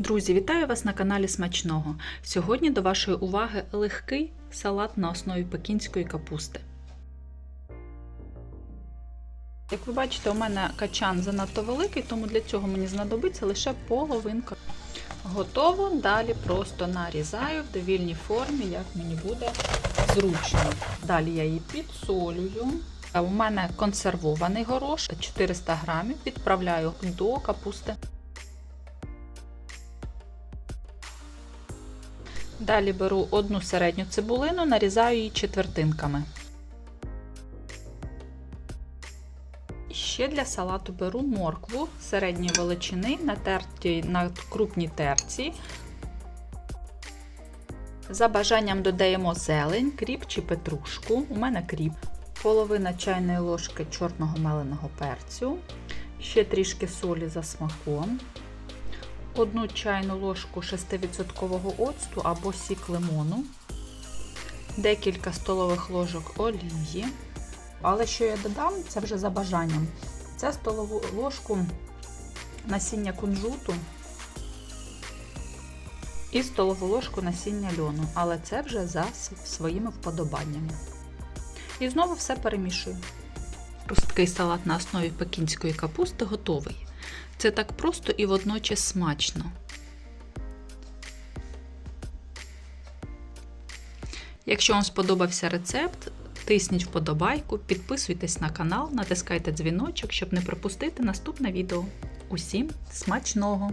Друзі, вітаю вас на каналі Смачного. Сьогодні до вашої уваги легкий салат на основі пекінської капусти. Як ви бачите, у мене качан занадто великий, тому для цього мені знадобиться лише половинка. Готово. Далі просто нарізаю в довільній формі, як мені буде зручно. Далі я її підсолюю. У мене консервований горош 400 грамів. Відправляю до капусти. Далі беру одну середню цибулину, нарізаю її четвертинками. Ще для салату беру моркву середньої величини, натерті на крупній терці. За бажанням додаємо зелень, кріп чи петрушку. У мене кріп. Половина чайної ложки чорного меленого перцю, ще трішки солі за смаком. Одну чайну ложку 6% оцту або сік лимону, декілька столових ложок олії. Але що я додам, це вже за бажанням. Це столову ложку насіння кунжуту і столову ложку насіння льону, але це вже за своїми вподобаннями. І знову все перемішую. Росткий салат на основі пекінської капусти готовий. Це так просто і водночас смачно. Якщо вам сподобався рецепт, тисніть вподобайку, підписуйтесь на канал, натискайте дзвіночок, щоб не пропустити наступне відео. Усім смачного!